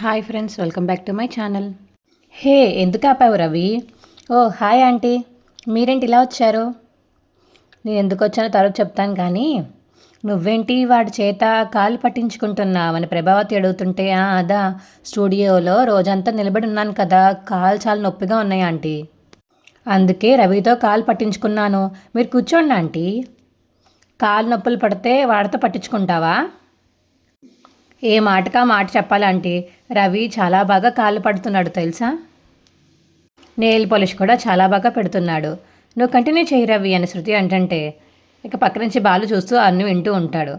Hi friends welcome back to my channel. Hey ఎందుకు ఆపావు రవి? ఓ హాయ్ ఆంటీ. మీరేంటి ఇలా వచ్చారు? నేను ఎందుకు వచ్చానో తర్వాత చెప్తాను కానీ నువ్వేంటి వాడి చేత కాలు పట్టించుకుంటున్నావని ప్రభావతి అడుగుతుంటే అదా స్టూడియోలో రోజంతా నిలబడి ఉన్నాను కదా కాలు చాలా నొప్పిగా ఉన్నాయి ఆంటీ. అందుకే రవితో కాలు పట్టించుకున్నాను. మీరు కూర్చోండి ఆంటీ. కాలు నొప్పులు పడితే వాడితో పట్టించుకుంటావా? ఏ మాటకా మాట చెప్పాలంటే రవి చాలా బాగా కాళ్ళు పడుతున్నాడు తెలుసా? నెయిల్ పాలిష్ కూడా చాలా బాగా పెడుతున్నాడు. నువ్వు కంటిన్యూ చేయి రవి అని శృతి అంటే ఇక పక్క నుంచి బాలు చూస్తూ అన్ను వింటూ ఉంటాడు.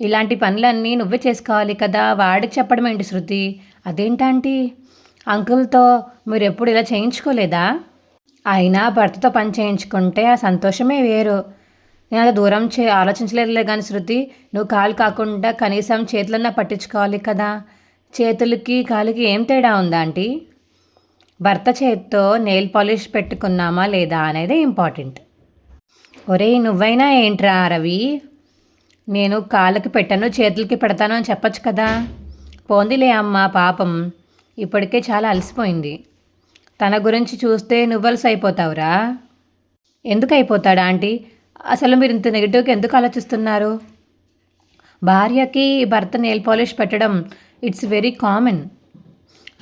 ఇలాంటి పనులన్నీ నువ్వే చేసుకోవాలి కదా వాడికి చెప్పడం ఏంటి శృతి? అదేంటంటి? అంకుల్తో మీరు ఎప్పుడు ఇలా చేయించుకోలేదా? అయినా భర్తతో పని చేయించుకుంటే ఆ సంతోషమే వేరు. నేను అది దూరం చే ఆలోచించలేదులే కానీ శృతి నువ్వు కాలు కాకుండా కనీసం చేతులన్నా పట్టించుకోవాలి కదా. చేతులకి కాలుకి ఏం తేడా ఉందా ఆంటీ? భర్త చేతితో నెయిల్ పాలిష్ పెట్టుకున్నామా లేదా అనేది ఇంపార్టెంట్. ఒరేయ్ నువ్వైనా ఏంట్రా రవి? నేను కాళ్ళకి పెట్టను చేతులకి పెడతాను అని చెప్పొచ్చు కదా. పోందిలే అమ్మ పాపం. ఇప్పటికే చాలా అలసిపోయింది. తన గురించి చూస్తే నువ్వలసి అయిపోతావురా ఎందుకు అయిపోతాడా ఆంటీ? అసలు మీరు ఇంత నెగిటివ్గా ఎందుకు ఆలోచిస్తున్నారు? భార్యకి భర్త నెయిల్ పాలిష్ పెట్టడం ఇట్స్ వెరీ కామన్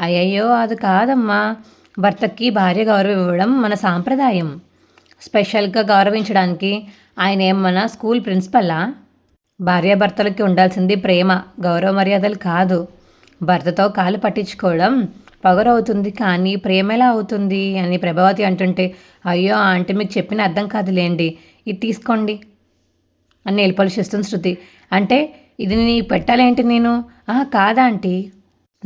అయ్యయ్యో అది కాదమ్మా. భర్తకి భార్య గౌరవం ఇవ్వడం మన సాంప్రదాయం. స్పెషల్గా గౌరవించడానికి ఆయన ఏమన్నా స్కూల్ ప్రిన్సిపల్లా భార్యాభర్తలకి ఉండాల్సింది ప్రేమ గౌరవ మర్యాదలు కాదు. భర్తతో కాలు పట్టించుకోవడం పొగరవుతుంది కానీ ప్రేమ ఎలా అవుతుంది అని ప్రభావతి అంటుంటే అయ్యో ఆంటీ మీకు చెప్పిన అర్థం కాదులేండి. ఇది తీసుకోండి అని నెయిల్ పాలిష్ ఇస్తుంది శృతి. అంటే ఇది నీ పెట్టాలేంటి నేను? "ఆహా, కాదా ఆంటీ?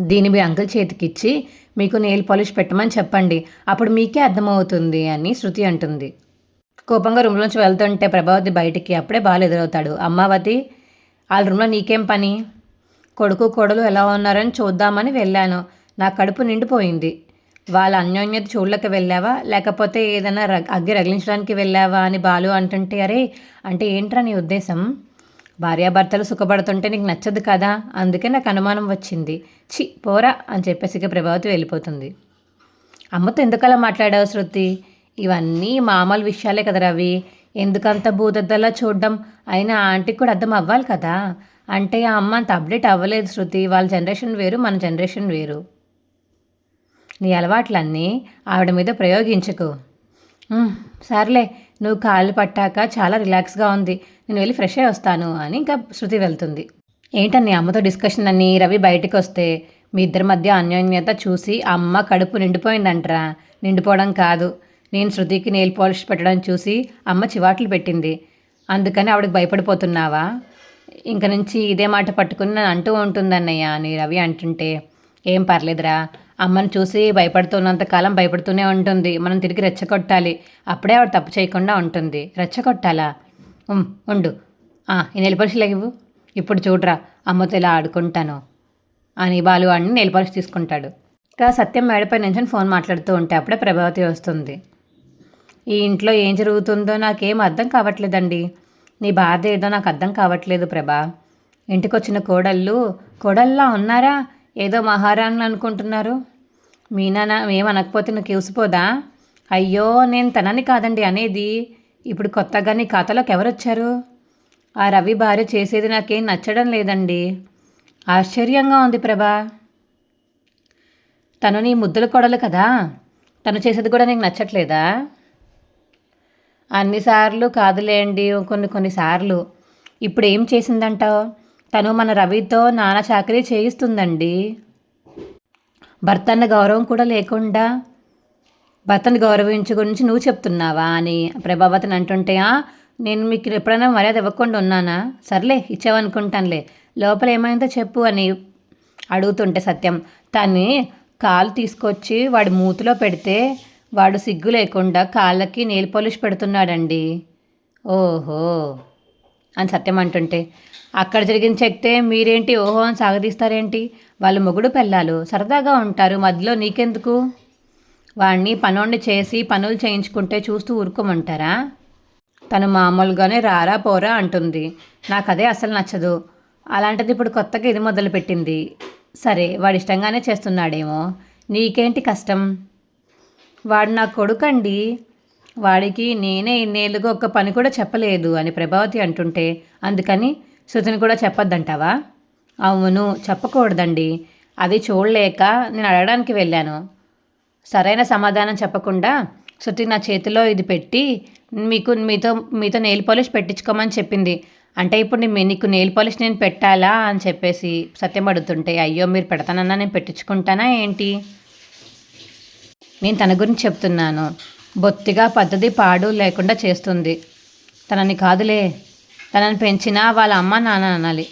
దీన్ని మీ అంకుల్ చేతికిచ్చి మీకు నెయిల్ పాలిష్ పెట్టమని చెప్పండి. అప్పుడు మీకే అర్థమవుతుంది అని శృతి అంటుంది. కోపంగా రూమ్లోంచి వెళ్తుంటే ప్రభావతి బయటికి అప్పుడే బాలు ఎదురవుతాడు. అమ్మావతి వాళ్ళ రూమ్లో నీకేం పని? కొడుకు కోడలు ఎలా ఉన్నారని చూద్దామని వెళ్ళాను. నా కడుపు నిండిపోయింది. వాళ్ళ అన్యోన్యత చూడలేక వెళ్ళావా? లేకపోతే ఏదైనా రగ్ అగ్గి రగిలించడానికి వెళ్ళావా అని బాలు అంటుంటే అరే అంటే ఏంట్రా నీ ఉద్దేశం? భార్యాభర్తలు సుఖపడుతుంటే నీకు నచ్చదు కదా? అందుకే నాకు అనుమానం వచ్చింది. చి పోరా అని చెప్పేసి ఇక ప్రభావతి వెళ్ళిపోతుంది. అమ్మతో ఎందుకలా మాట్లాడావు శృతి? ఇవన్నీ మామూలు విషయాలే కదా రవి. ఎందుకంత భూదద్దలా చూడడం? అయినా ఆంటీకి కూడా అర్థం అవ్వాలి కదా? అంటే ఆ అమ్మ అంత అప్డేట్ అవ్వలేదు శృతి. వాళ్ళ జనరేషన్ వేరు మన జనరేషన్ వేరు. నీ అలవాట్లన్నీ ఆవిడ మీద ప్రయోగించకు. సర్లే నువ్వు కాళ్ళు పట్టాక చాలా రిలాక్స్గా ఉంది. నేను వెళ్ళి ఫ్రెష్ అయ్యి వస్తాను అని ఇంకా శృతి వెళ్తుంది. ఏంటని అమ్మతో డిస్కషన్ అని రవి బయటకు వస్తే మీ ఇద్దరి మధ్య అన్యోన్యత చూసి అమ్మ కడుపు నిండిపోయిందంటరా. నిండిపోవడం కాదు. నేను శృతికి నెయిల్ పాలిష్ పెట్టడం చూసి అమ్మ చివాట్లు పెట్టింది. అందుకని ఆవిడకి భయపడిపోతున్నావా? ఇంక నుంచి ఇదే మాట పట్టుకుని నన్ను అంటూ ఉంటుందన్నయ్య అని రవి అంటుంటే ఏం పర్లేదురా. అమ్మను చూసి భయపడుతున్నంత కాలం భయపడుతూనే ఉంటుంది. మనం తిరిగి రెచ్చగొట్టాలి. అప్పుడే ఆవిడ తప్పు చేయకుండా ఉంటుంది. రెచ్చగొట్టాలా? ఉండు. ఆ, లేవు ఇవ్వు? ఇప్పుడు చూడరా అమ్మతో ఇలా ఆడుకుంటాను అని బాలు వాడిని నెలపరిచి తీసుకుంటాడు. ఇంకా సత్యం మేడపై నుంచి ఫోన్ మాట్లాడుతూ ఉంటే అప్పుడే ప్రభావతి వస్తుంది. ఈ ఇంట్లో ఏం జరుగుతుందో నాకేం అర్థం కావట్లేదండి. నీ బాధ ఏదో నాకు అర్థం కావట్లేదు ప్రభా. ఇంటికొచ్చిన కోడళ్ళు కోడల్లా ఉన్నారా? ఏదో మహారాణులు అనుకుంటున్నారు. మీనా ఏమనకపోతే నువ్వు కేసిపోదా? అయ్యో నేను తనని కాదండి అనేది. ఇప్పుడు కొత్తగా నీ ఖాతాలోకి ఎవరొచ్చారు? ఆ రవి భార్య చేసేది నాకేం నచ్చడం లేదండి. ఆశ్చర్యంగా ఉంది ప్రభా. తను నీ ముద్దుల కొడలు కదా? తను చేసేది కూడా నీకు నచ్చట్లేదా? అన్నిసార్లు కాదులేండి కొన్ని కొన్నిసార్లు ఇప్పుడు ఏం చేసిందంటావు? తను మన రవితో నానా చాకరీ చేయిస్తుందండి. భర్త అన్న గౌరవం కూడా లేకుండా భర్తను గౌరవించు గురించి నువ్వు చెప్తున్నావా అని ప్రభావతిని అంటుంటే "ఆ, నేను మీకు ఎప్పుడైనా మర్యాద ఇవ్వకుండా ఉన్నానా? సర్లే ఇచ్చావనుకుంటానులే. లోపల ఏమైందో చెప్పు అని అడుగుతుంటే సత్యం. తన్ని కాలు తీసుకొచ్చి వాడి మూతిలో పెడితే వాడు సిగ్గు లేకుండా కాళ్ళకి నెయిల్ పాలిష్ పెడుతున్నాడండి. ఓహో అని సత్యం అంటుంటే అక్కడ జరిగిన చెక్తే మీరేంటి? ఓహో అని సాగదీస్తారేంటి? వాళ్ళు మొగుడు పెళ్ళాలు. సరదాగా ఉంటారు. మధ్యలో నీకెందుకు? వాడిని పనోడిని చేసి పనులు చేయించుకుంటే చూస్తూ ఊరుకోమంటారా? తను మామూలుగానే రారా పోరా అంటుంది. నాకు అదే అసలు నచ్చదు. అలాంటిది ఇప్పుడు కొత్తగా ఇది మొదలుపెట్టింది. సరే వాడు ఇష్టంగానే చేస్తున్నాడేమో. నీకేంటి కష్టం? వాడు నా కొడుకండి. వాడికి నేనే ఇన్నేళ్ళుగా ఒక్క పని కూడా చెప్పలేదు అని ప్రభావతి అంటుంటే అందుకని శృతిని కూడా చెప్పొద్దంటావా? అవును చెప్పకూడదండి. అది చూడలేక నేను అడగడానికి వెళ్ళాను. సరైన సమాధానం చెప్పకుండా శృతి నా చేతిలో ఇది పెట్టి మీకు మీతో మీతో నెయిల్ పాలిష్ పెట్టించుకోమని చెప్పింది. అంటే ఇప్పుడు నేను నీకు నెయిల్ పాలిష్ నేను పెట్టాలా అని చెప్పేసి సత్యం అడుగుతుంటే అయ్యో మీరు పెడతానన్నా నేను పెట్టించుకుంటానా ఏంటి? నేను తన గురించి చెప్తున్నాను. బొత్తిగా పద్ధతి పాడు లేకుండా చేస్తుంది. తనని కాదులే. తనను పెంచిన వాళ్ళ అమ్మ నాన్న అనాలి.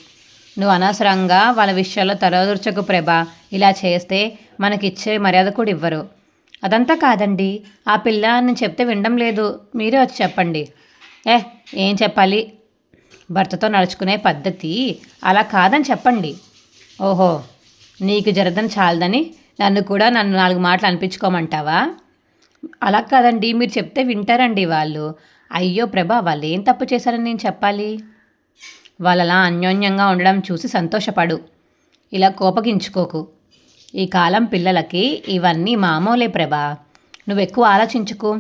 నువ్వు అనవసరంగా వాళ్ళ విషయాల్లో తలదూర్చకు ప్రభ. ఇలా చేస్తే మనకిచ్చే మర్యాద కూడా ఇవ్వరు. అదంతా కాదండి. ఆ పిల్ల నేను చెప్తే వినడం లేదు. మీరే వచ్చి చెప్పండి. ఏ ఏం చెప్పాలి? భర్తతో నడుచుకునే పద్ధతి అలా కాదని చెప్పండి. ఓహో నీకు జరదని చాలదని నన్ను కూడా నన్ను నాలుగు మాటలు అనిపించుకోమంటావా? అలా కాదండి. మీరు చెప్తే వింటారండి వాళ్ళు. అయ్యో ప్రభా వాళ్ళు ఏం తప్పు చేశారని నేను చెప్పాలి? వాళ్ళలా అన్యోన్యంగా ఉండడం చూసి సంతోషపడు. ఇలా కోపగించుకోకు. ఈ కాలం పిల్లలకి ఇవన్నీ మామూలే ప్రభా. నువ్వు ఎక్కువ ఆలోచించుకు.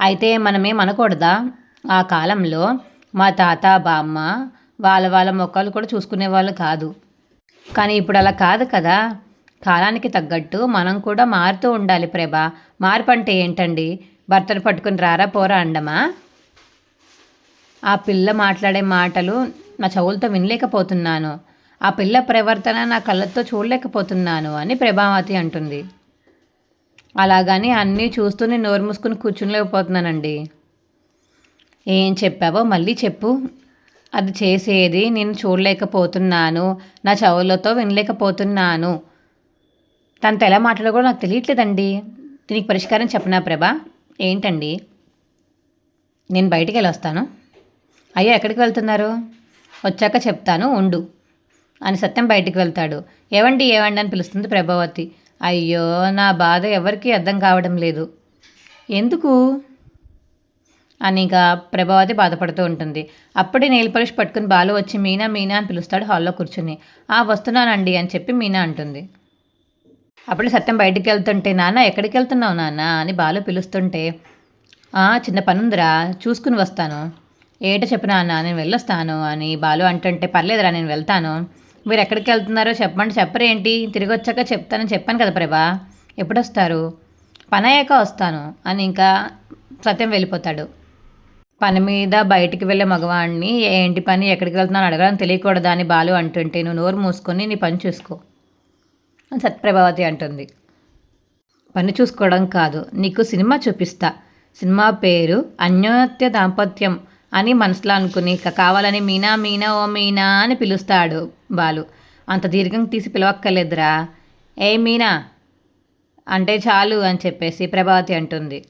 అయితే మనమేం అనకూడదా? ఆ కాలంలో మా తాత బామ్మ వాళ్ళ వాళ్ళ మొక్కలు కూడా చూసుకునేవాళ్ళు కాదు. కానీ ఇప్పుడు అలా కాదు కదా. కాలానికి తగ్గట్టు మనం కూడా మారుతూ ఉండాలి ప్రభా. మార్పు అంటే ఏంటండి? భర్తను పట్టుకుని రారా పోరా అండమా ఆ పిల్ల మాట్లాడే మాటలు నా చెవులతో వినలేకపోతున్నాను. ఆ పిల్ల ప్రవర్తన నా కళ్ళతో చూడలేకపోతున్నాను అని ప్రభావతి అంటుంది. అలాగని అన్నీ చూస్తూ నేను నోరు మూసుకుని కూర్చునిలేకపోతున్నానండి. ఏం చెప్పావో మళ్ళీ చెప్పు. అది చేసేది నేను చూడలేకపోతున్నాను. నా చెవులతో వినలేకపోతున్నాను. తనతో ఎలా మాట్లాడో కూడా నాకు తెలియట్లేదండి. దీనికి పరిష్కారం చెప్పనా ప్రభా? ఏంటండి? నేను బయటికి వెళ్ళి వస్తాను. అయ్యో ఎక్కడికి వెళ్తున్నారు? వచ్చాక చెప్తాను ఉండు అని సత్యం బయటికి వెళ్తాడు. ఏవండి ఏవండి అని పిలుస్తుంది ప్రభావతి. అయ్యో నా బాధ ఎవరికీ అర్థం కావడం లేదు. ఎందుకు? అని ఇక ప్రభావతి బాధపడుతూ ఉంటుంది. అప్పుడే నెయిల్ పాలిష్ పట్టుకుని బాలు వచ్చి మీనా మీనా అని పిలుస్తాడు హాల్లో కూర్చుని. ఆ వస్తున్నానండి అని చెప్పి మీనా అంటుంది. అప్పుడే సత్యం బయటికి వెళ్తుంటే నాన్న ఎక్కడికి వెళ్తున్నావు నాన్న? అని బాలు పిలుస్తుంటే చిన్న పనుందిరా చూసుకుని వస్తాను. ఏట చెప్పినా అన్న నేను వెళ్ళొస్తాను అని బాలు అంటుంటే పర్లేదురా నేను వెళ్తాను. మీరు ఎక్కడికి వెళ్తున్నారో చెప్పండి చెప్పరేంటి? తిరిగి వచ్చాక చెప్తానని చెప్పాను కదా ప్రభా. ఎప్పుడు వస్తారు పని అయ్యాక వస్తాను అని ఇంకా సత్యం వెళ్ళిపోతాడు. పని మీద బయటికి వెళ్ళే మగవాడిని ఏంటి పని? ఎక్కడికి వెళ్తున్నాను అడగడం తెలియకూడదా అని బాలు అంటుంటే నువ్వు నోరు మూసుకొని నీ పని చూసుకో. అని సత్ప్రభావతి అంటుంది. పని చూసుకోవడం కాదు నీకు సినిమా చూపిస్తా. సినిమా పేరు అన్యోత్య దాంపత్యం అని మనసులో అనుకుని కావాలని మీనా మీనా ఓ మీనా అని పిలుస్తాడు బాలు. అంత దీర్ఘం తీసి పిలవక్కర్లేదురా. ఏ మీనా అంటే చాలు అని చెప్పేసి ప్రభావతి అంటుంది.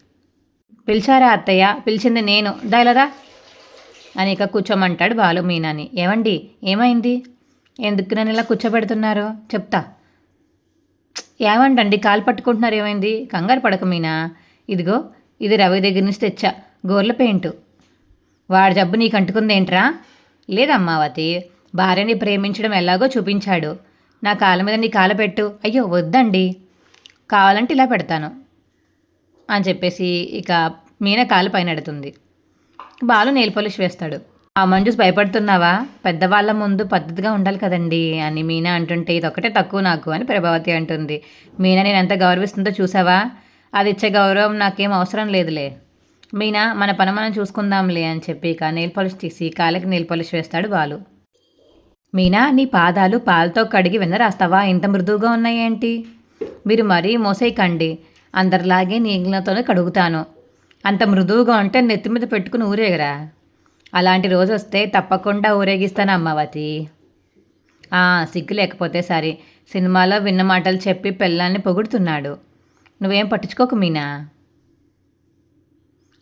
పిలిచారా అత్తయ్య? పిలిచింది నేను. దయలదా అని ఇక కూర్చోమంటాడు బాలు మీనాని. ఏమండి? ఏమైంది? ఎందుకు నన్ను ఇలా కూర్చోబెడుతున్నారు? చెప్తా. ఏమంటండి? కాలు పట్టుకుంటున్నారు ఏమైంది? కంగారు పడక మీనా. ఇదిగో ఇది రవి దగ్గర నుంచి తెచ్చా. గోర్ల పెయింటు. వాడి జబ్బు నీకు అంటుకుందేంట్రా? లేదమ్మావతి భార్యని ప్రేమించడం ఎలాగో చూపించాడు. నా కాళ్ళ మీద నీ కాలు పెట్టు. అయ్యో వద్దండి. కావాలంటే ఇలా పెడతాను. అని చెప్పేసి ఇక మీన కాలు పైన ఎడుతుంది. బాలు నెయిల్ పాలిష్ వేస్తాడు. ఆ మంజుస్ భయపడుతున్నావా? పెద్దవాళ్ళ ముందు పద్ధతిగా ఉండాలి కదండి అని మీనా అంటుంటే ఇది ఒకటే తక్కువ నాకు అని ప్రభావతి అంటుంది. మీనా నేను ఎంత గౌరవిస్తుందో చూసావా? అది ఇచ్చే గౌరవం నాకేం అవసరం లేదులే. మీనా మన పని మనం చూసుకుందాంలే అని చెప్పి ఇక నెయిల్ పాలిష్ తీసి కాళ్ళకి నెయిల్ పాలిష్ వేస్తాడు బాలు. మీనా నీ పాదాలు పాలతో కడిగి వెన్న రాస్తావా? ఇంత మృదువుగా ఉన్నాయేంటి? మీరు మరీ మోసేయకండి అందరిలాగే నీళ్ళతోనే కడుగుతాను. అంత మృదువుగా ఉంటే నెత్తి మీద పెట్టుకుని ఊరేగరా? అలాంటి రోజు వస్తే తప్పకుండా ఊరేగిస్తాను అమ్మవతి. సిగ్గు లేకపోతే సరే. సినిమాలో విన్న మాటలు చెప్పి పిల్లల్ని పొగుడుతున్నాడు. నువ్వేం పట్టించుకోకు మీనా?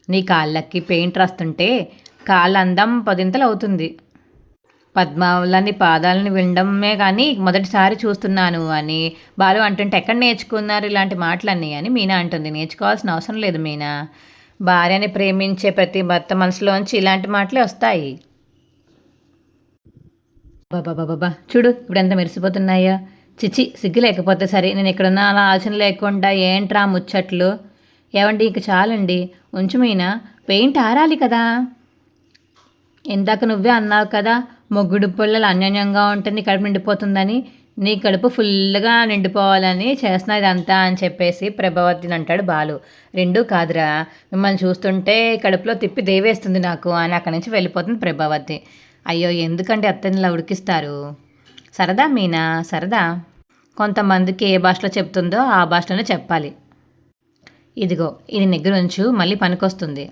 నీ కాళ్ళకి పెయింట్ రాస్తుంటే కాళ్ళ అందం పదింతలు అవుతుంది పద్మావళని పాదాలని వినడమే కానీ మొదటిసారి చూస్తున్నాను అని బాలు అంటుంటే ఎక్కడ నేర్చుకున్నారు ఇలాంటి మాటలన్నీ అని మీనా అంటుంది. నేర్చుకోవాల్సిన అవసరం లేదు మీనా. భార్యని ప్రేమించే ప్రతి భర్త మనసులోంచి ఇలాంటి మాటలే వస్తాయి. బాబా బాబా చూడు ఇప్పుడు ఎంత మెరిసిపోతున్నాయా చిచి సిగ్గు లేకపోతే సరే నేను ఇక్కడున్న అలా ఆలోచన లేకుండా ఏంట్రా ముచ్చట్లు? ఏమండి ఇంక చాలండి. ఉంచు మీనా పెయింట్ ఆరాలి కదా. ఇందాక నువ్వే అన్నావు కదా మొగ్గుడు పుల్లలు అన్యోన్యంగా ఉంటుంది కడుపు నిండిపోతుందని. నీ కడుపు ఫుల్గా నిండిపోవాలని చేస్తున్నా ఇదంతా అని చెప్పేసి ప్రభావతిని అంటాడు బాలు. రెండూ కాదురా మిమ్మల్ని చూస్తుంటే కడుపులో తిప్పి దేవేస్తుంది నాకు అని అక్కడి నుంచి వెళ్ళిపోతుంది ప్రభావతి. అయ్యో ఎందుకంటే అత్తనిలా ఉడికిస్తారు? సరదా మీనా సరదా. కొంతమందికి ఏ భాషలో చెప్తుందో ఆ భాషలోనే చెప్పాలి. ఇదిగో ఇది నిగ్గురుంచు మళ్ళీ పనికొస్తుంది.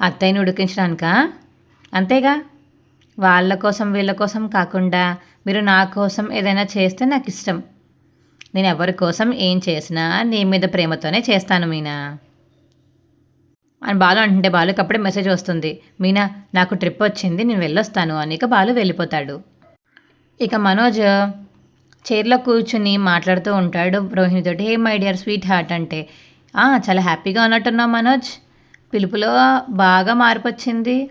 అత్తయ్యని ఉడికించడానిక? అంతేగా? వాళ్ళ కోసం వీళ్ళ కోసం కాకుండా మీరు నా కోసం ఏదైనా చేస్తే నాకు ఇష్టం. నేను ఎవరి కోసం ఏం చేసినా నీ మీద ప్రేమతోనే చేస్తాను మీనా. అని బాలు అంటుంటే బాలుకి అప్పుడే మెసేజ్ వస్తుంది. మీనా నాకు ట్రిప్ వచ్చింది నేను వెళ్ళొస్తాను అని ఇక బాలు వెళ్ళిపోతాడు. ఇక మనోజ్ చైర్లో కూర్చుని మాట్లాడుతూ ఉంటాడు. రోహిణితోటి hey my dear sweetheart అంటే చాలా హ్యాపీగా ఉన్నట్టున్నావు మనోజ్. పిలుపులో బాగా మార్పు వచ్చింది.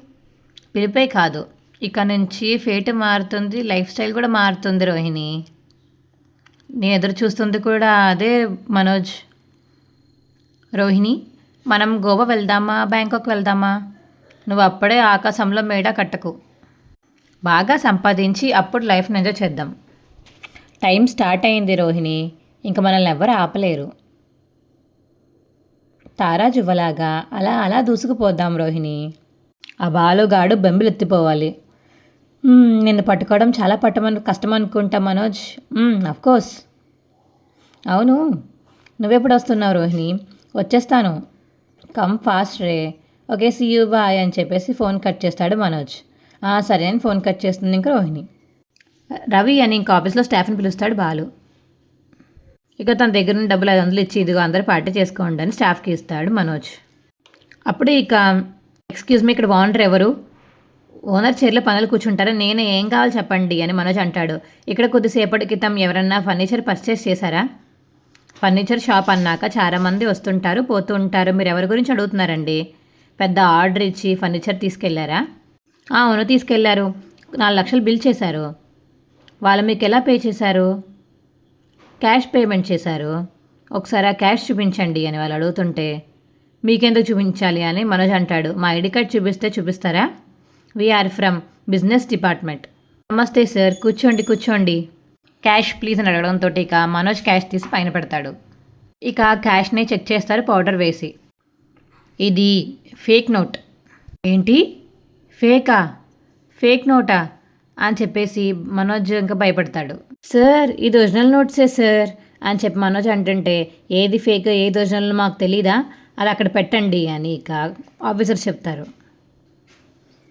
పిలిపే కాదు. ఇక నుంచి ఫేట్ మారుతుంది లైఫ్ స్టైల్ కూడా మారుతుంది రోహిణి. నేను ఎదురు చూస్తుంది కూడా అదే మనోజ్. రోహిణి మనం గోవా వెళ్దామా బ్యాంకాక్ వెళ్దామా? నువ్వు అప్పుడే ఆకాశంలో మేడ కట్టకు. బాగా సంపాదించి అప్పుడు లైఫ్ని ఎంజాయ్ చేద్దాం. టైం స్టార్ట్ అయింది రోహిణి ఇంక మనల్ని ఎవ్వరు ఆపలేరు. తారా జువ్వలాగా అలా అలా దూసుకుపోద్దాం రోహిణి. ఆ బాలుగాడు బెంబిలెత్తిపోవాలి. నిన్ను పట్టుకోవడం చాలా పట్టమను కష్టం అనుకుంటా మనోజ్ కోర్స్ అవును. నువ్వెప్పుడు వస్తున్నావు రోహిణి? వచ్చేస్తాను. కమ్ ఫాస్ట్ రే. ఓకే సీ యూ బాయ్ అని చెప్పేసి ఫోన్ కట్ చేస్తాడు మనోజ్. సరే అని ఫోన్ కట్ చేస్తుంది ఇంకా రోహిణి. రవి అని ఇంకా ఆఫీస్లో స్టాఫ్ని పిలుస్తాడు బాలు. ఇక తన దగ్గర నుండి డబ్బులు ఐదు వందలు ఇచ్చి ఇదిగో అందరూ పార్టీ చేసుకోండి అని స్టాఫ్కి ఇస్తాడు మనోజ్. అప్పుడు ఇక ఎక్స్క్యూజ్ మీ ఇక్కడ ఓనర్ ఎవరు? ఓనర్ చైర్లో పనులు కూర్చుంటారా. నేను ఏం కావాలి చెప్పండి అని మనోజ్ అంటాడు. ఇక్కడ కొద్దిసేపటి క్రితం ఎవరన్నా ఫర్నిచర్ పర్చేస్ చేశారా? ఫర్నిచర్ షాప్ అన్నాక చాలామంది వస్తుంటారు పోతూ ఉంటారు. మీరు ఎవరి గురించి అడుగుతున్నారండి? పెద్ద ఆర్డర్ ఇచ్చి ఫర్నిచర్ తీసుకెళ్ళారా? అవును తీసుకెళ్ళారు. నాలుగు లక్షలు బిల్ చేశారు. వాళ్ళు మీకు ఎలా పే చేశారు? క్యాష్ పేమెంట్ చేశారు. ఒకసారి ఆ క్యాష్ చూపించండి అని వాళ్ళు అడుగుతుంటే మీకెందుకు చూపించాలి? అని మనోజ్ అంటాడు. మా ఐడి కార్డ్ చూపిస్తే చూపిస్తారా? వీఆర్ ఫ్రమ్ బిజినెస్ డిపార్ట్మెంట్ నమస్తే సార్ కూర్చోండి కూర్చోండి. క్యాష్ ప్లీజ్ అని అడగడంతో ఇక మనోజ్ క్యాష్ తీసి పైన పెడతాడు. ఇక క్యాష్ని చెక్ చేస్తారు పౌడర్ వేసి. ఇది ఫేక్ నోట్ ఏంటి? ఫేకా ఫేక్ నోటా అని చెప్పేసి మనోజ్ ఇంకా భయపడతాడు. సార్ ఇది ఒరిజినల్ నోట్సే సార్ అని చెప్పి మనోజ్ అంటుంటే ఏది ఫేక్ ఏది ఒరిజినల్ మాకు తెలీదా? అది అక్కడ పెట్టండి అని ఇక ఆఫీసర్ చెప్తారు.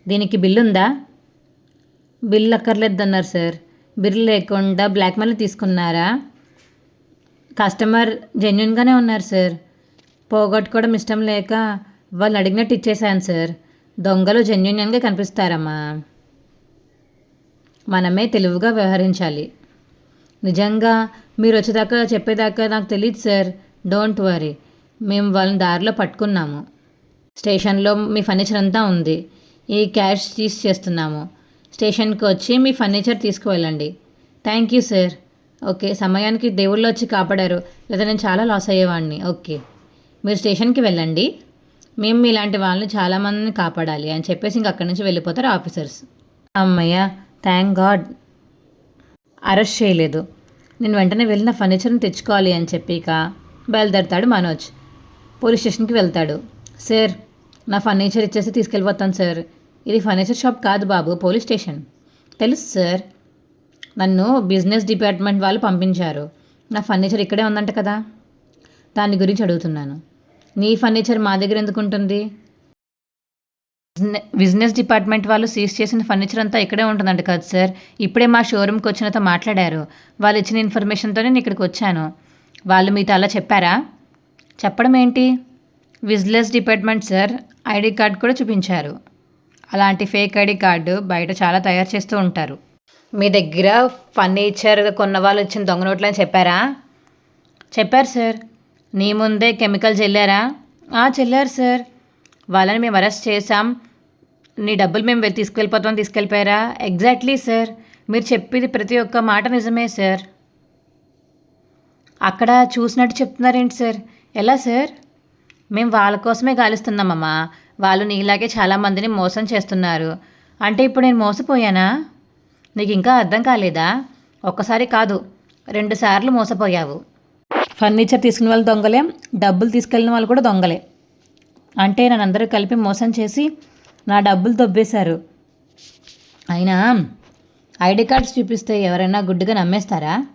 దీనికి బిల్ ఉందా? బిల్ అక్కర్లేదన్నారు సార్. బిల్ లేకుండా బ్లాక్ మనీ తీసుకున్నారా? కస్టమర్ జెన్యున్గానే ఉన్నారు సార్. పోగొట్టుకోవడం ఇష్టం లేక వాళ్ళు అడిగినట్టు ఇచ్చేసాను సార్. దొంగలు జెన్యున్గా కనిపిస్తారమ్మా. మనమే తెలివిగా వ్యవహరించాలి. నిజంగా మీరు వచ్చేదాకా చెప్పేదాకా నాకు తెలియదు సార్. Don't worry. మేము వాళ్ళని దారిలో పట్టుకున్నాము. స్టేషన్లో మీ ఫర్నిచర్ అంతా ఉంది. ఈ క్యాష్ తీసి చేస్తున్నాము స్టేషన్కి వచ్చి మీ ఫర్నిచర్ తీసుకువెళ్ళండి. Thank you sir. ఓకే సమయానికి దేవుళ్ళు వచ్చి కాపాడారు. లేదా నేను చాలా లాస్ అయ్యేవాడిని. ఓకే. మీరు స్టేషన్కి వెళ్ళండి. మేము ఇలాంటి వాళ్ళని చాలామందిని కాపాడాలి అని చెప్పేసి ఇంక అక్కడి నుంచి వెళ్ళిపోతారు ఆఫీసర్స్. అమ్మయ్య థ్యాంక్ గాడ్. అరెస్ట్ చేయలేదు. నేను వెంటనే వెళ్ళిన ఫర్నిచర్ని తెచ్చుకోవాలి అని చెప్పి బయలుదేరతాడు మనోజ్. పోలీస్ స్టేషన్కి వెళ్తాడు. సార్ నా ఫర్నిచర్ ఇచ్చేసి తీసుకెళ్ళిపోతాను సార్ ఇది ఫర్నిచర్ షాప్ కాదు బాబు పోలీస్ స్టేషన్ తెలుసు సార్ నన్ను బిజినెస్ డిపార్ట్మెంట్ వాళ్ళు పంపించారు. నా ఫర్నిచర్ ఇక్కడే ఉందంట కదా. దాని గురించి అడుగుతున్నాను. నీ ఫర్నిచర్ మా దగ్గర ఎందుకు ఉంటుంది? బిజినెస్ డిపార్ట్మెంట్ వాళ్ళు సీజ్ చేసిన ఫర్నిచర్ అంతా ఇక్కడే ఉంటుందంట కదా సార్ ఇప్పుడే మా షోరూమ్కి వచ్చినతో మాట్లాడారు. వాళ్ళు ఇచ్చిన ఇన్ఫర్మేషన్తో నేను ఇక్కడికి వచ్చాను. వాళ్ళు మీతో అలా చెప్పారా? చెప్పడం ఏంటి? Business department sir ID card కూడా చూపించారు. అలాంటి ఫేక్ ఐడి కార్డు బయట చాలా తయారు చేస్తూ ఉంటారు. మీ దగ్గర ఫర్నిచర్ కొన్న వాళ్ళు ఇచ్చిన దొంగ నోట్లు అని చెప్పారా? చెప్పారు సార్. నీ ముందే కెమికల్ చెల్లారా చెల్లారు సార్. వాళ్ళని మేము అరెస్ట్ చేసాం నీ డబ్బులు మేము వెళ్ళి తీసుకెళ్ళిపోతామని తీసుకెళ్ళిపోయారా? Exactly sir. మీరు చెప్పేది ప్రతి ఒక్క మాట నిజమే సార్. అక్కడ చూసినట్టు చెప్తున్నారేంటి సార్? ఎలా సార్? మేము వాళ్ళ కోసమే గాలిస్తున్నామమ్మా వాళ్ళు నీలాగే చాలామందిని మోసం చేస్తున్నారు. అంటే ఇప్పుడు నేను మోసపోయానా? నీకు ఇంకా అర్థం కాలేదా? ఒక్కసారి కాదు రెండు సార్లు మోసపోయావు. ఫర్నిచర్ తీసుకున్న వాళ్ళు దొంగలే డబ్బులు తీసుకెళ్ళిన వాళ్ళు కూడా దొంగలే. అంటే నన్ను అందరూ కలిపి మోసం చేసి నా డబ్బులు దొబ్బేశారు. అయినా ఐడి కార్డ్స్ చూపిస్తే ఎవరైనా గుడ్డుగా నమ్మేస్తారా?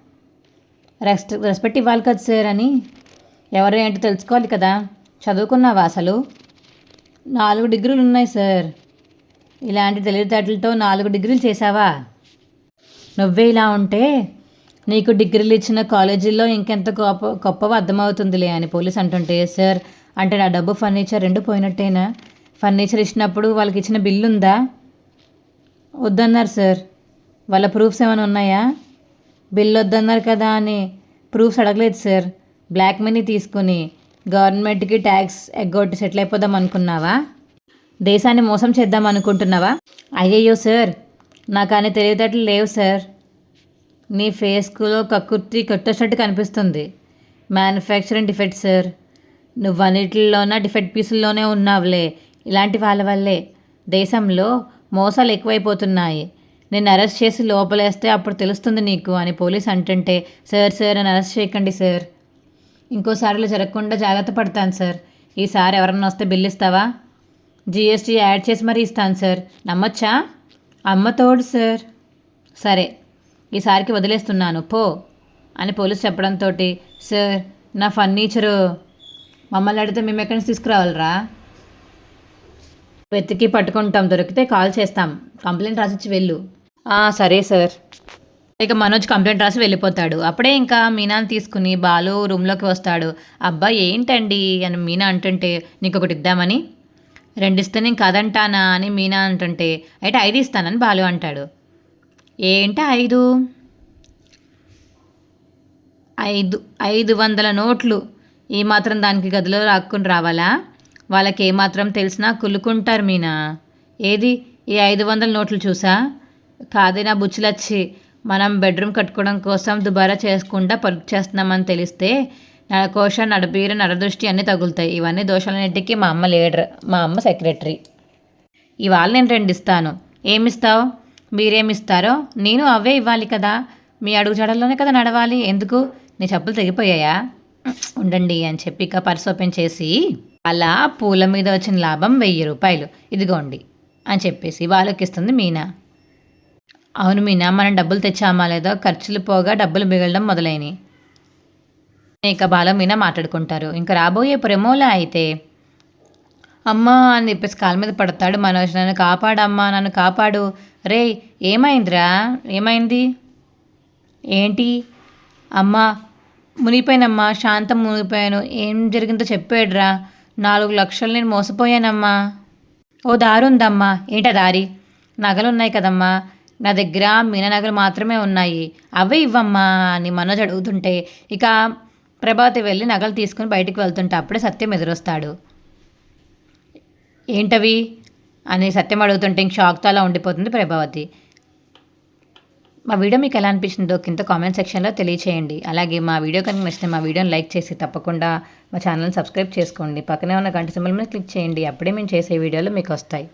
రెస్పెక్ట్ రెస్పెక్ట్ ఇవ్వాలి కదా సార్ అని. ఎవరు ఏంటో తెలుసుకోవాలి కదా. చదువుకున్నావా అసలు? నాలుగు డిగ్రీలు ఉన్నాయి సార్. ఇలాంటి తెలివితేటలతో నాలుగు డిగ్రీలు చేసావా నువ్వే ఇలా ఉంటే నీకు డిగ్రీలు ఇచ్చిన కాలేజీల్లో ఇంకెంత గొప్ప గొప్పవ అర్థమవుతుందిలే అని పోలీస్ అంటుంటే సార్ అంటే నా డబ్బు ఫర్నిచర్ రెండు పోయినట్టేనా? ఫర్నిచర్ ఇచ్చినప్పుడు వాళ్ళకి ఇచ్చిన బిల్లు ఉందా? వద్దన్నారు సార్. వాళ్ళ ప్రూఫ్స్ ఏమైనా ఉన్నాయా? బిల్ వద్దన్నారు కదా అని ప్రూఫ్స్ అడగలేదు సార్. బ్లాక్ మనీ తీసుకుని గవర్నమెంట్కి ట్యాక్స్ ఎగ్గొట్టి సెటిల్ అయిపోదాం అనుకున్నావా? దేశాన్ని మోసం చేద్దాం అనుకుంటున్నావా? అయ్యయ్యో సార్ నాకు అని తెలివితేటలు లేవు సార్. నీ ఫేస్కులో కక్కుర్తి కొట్టేసినట్టు కనిపిస్తుంది. Manufacturing defect sir. నువ్వన్నిటిలోన డిఫెక్ట్ పీసుల్లోనే ఉన్నావులే. ఇలాంటి వాళ్ళ వల్లే దేశంలో మోసాలు ఎక్కువైపోతున్నాయి. నేను అరెస్ట్ చేసి లోపలేస్తే అప్పుడు తెలుస్తుంది నీకు అని పోలీస్ అంటుంటే సార్ సార్ నన్ను అరెస్ట్ చేయకండి సార్. ఇంకోసారిలో జరగకుండా జాగ్రత్త పడతాను సార్. ఈసారి ఎవరన్నా వస్తే బిల్ ఇస్తావా? జిఎస్టీ యాడ్ చేసి మరీ ఇస్తాను సార్. నమ్మొచ్చా? అమ్మ తోడు సార్. సరే ఈసారికి వదిలేస్తున్నాను పో అని పోలీస్ చెప్పడంతో సార్ నా ఫర్నిచరు మమ్మల్ని అడిగితే మేము ఎక్కడి నుంచి తీసుకురావాలరా? వెతికి పట్టుకుంటాం దొరికితే కాల్ చేస్తాం. కంప్లైంట్ రాసిచ్చి వెళ్ళు. సరే సార్. ఇక మనోజ్ కంప్లైంట్ రాసి వెళ్ళిపోతాడు. అప్పుడే ఇంకా మీనాని తీసుకుని బాలు రూమ్లోకి వస్తాడు. అబ్బా ఏంటండి? అని మీనా అంటుంటే నీకు ఒకటి ఇద్దామని? రెండు ఇస్తే నేను కదంటానా అని మీనా అంటుంటే అయితే ఐదు ఇస్తానని బాలు అంటాడు. ఏంటి ఐదు? ఐదు ఐదు వందల నోట్లు. ఏ మాత్రం దానికి గదిలో రాక్కుని రావాలా? వాళ్ళకి ఏమాత్రం తెలిసినా కులుకుంటారు మీనా. ఏది? ఈ ఐదు వందల నోట్లు చూసా? కాదే నా బుచ్చులచ్చి. మనం బెడ్రూమ్ కట్టుకోవడం కోసం దుబారా చేసుకుంటా పరుగు చేస్తున్నామని తెలిస్తే నడకోశ నడబీర నరదృష్టి అన్నీ తగులుతాయి. ఇవన్నీ దోషాలన్నిటికీ మా అమ్మ లీడర్ మా అమ్మ సెక్రటరీ. ఇవాళ నేను రెండు ఇస్తాను ఏమిస్తావు? మీరేమిస్తారో? నేను అవే ఇవ్వాలి కదా. మీ అడుగు చడల్లోనే కదా నడవాలి. ఎందుకు? నీ చెప్పులు తెగిపోయాయా? ఉండండి అని చెప్పి ఇక పర్స్ ఓపెన్ చేసి అలా పూల మీద వచ్చిన లాభం వెయ్యి రూపాయలు. ఇదిగోండి అని చెప్పేసి వాళ్ళకి ఇస్తుంది మీనా. అవును మీనా మనం డబ్బులు తెచ్చామా లేదో? ఖర్చులు పోగా డబ్బులు మిగలడం మొదలైనవి ఇక బాల మీనా మాట్లాడుకుంటారు. ఇంకా రాబోయే ప్రేమోలా అయితే అమ్మా అని చెప్పేసి కాలు మీద పడతాడు మనోజ్. నన్ను కాపాడమ్మా నన్ను కాపాడు. రే ఏమైందిరా? ఏమైంది? ఏంటి? అమ్మా మునిగిపోయానమ్మా శాంతం మునిగిపోయాను. ఏం జరిగిందో చెప్పాడురా. నాలుగు లక్షలు నేను మోసపోయానమ్మా. ఓ దారి ఉందమ్మా ఏంటా దారి? నగలు ఉన్నాయి కదమ్మా. నా దగ్గర మీన నగలు మాత్రమే ఉన్నాయి. అవే ఇవ్వమ్మా అని మనోజ్ అడుగుతుంటే ఇక ప్రభావతి వెళ్ళి నగలు తీసుకుని బయటికి వెళ్తుంటే అప్పుడే సత్యం ఎదురొస్తాడు. ఏంటవి? అని సత్యం అడుగుతుంటే ఇంక షాక్తో అలా ఉండిపోతుంది ప్రభావతి. మా వీడియో మీకు ఎలా అనిపించిందో కింద కామెంట్ సెక్షన్లో తెలియచేయండి. అలాగే మా వీడియో కనుక నచ్చితే మా వీడియోని లైక్ చేసి తప్పకుండా మా ఛానల్ని సబ్స్క్రైబ్ చేసుకోండి. పక్కనే ఉన్న గంట సింబల్ మీద క్లిక్ చేయండి. అప్పుడే మేము చేసే వీడియోలు మీకు వస్తాయి.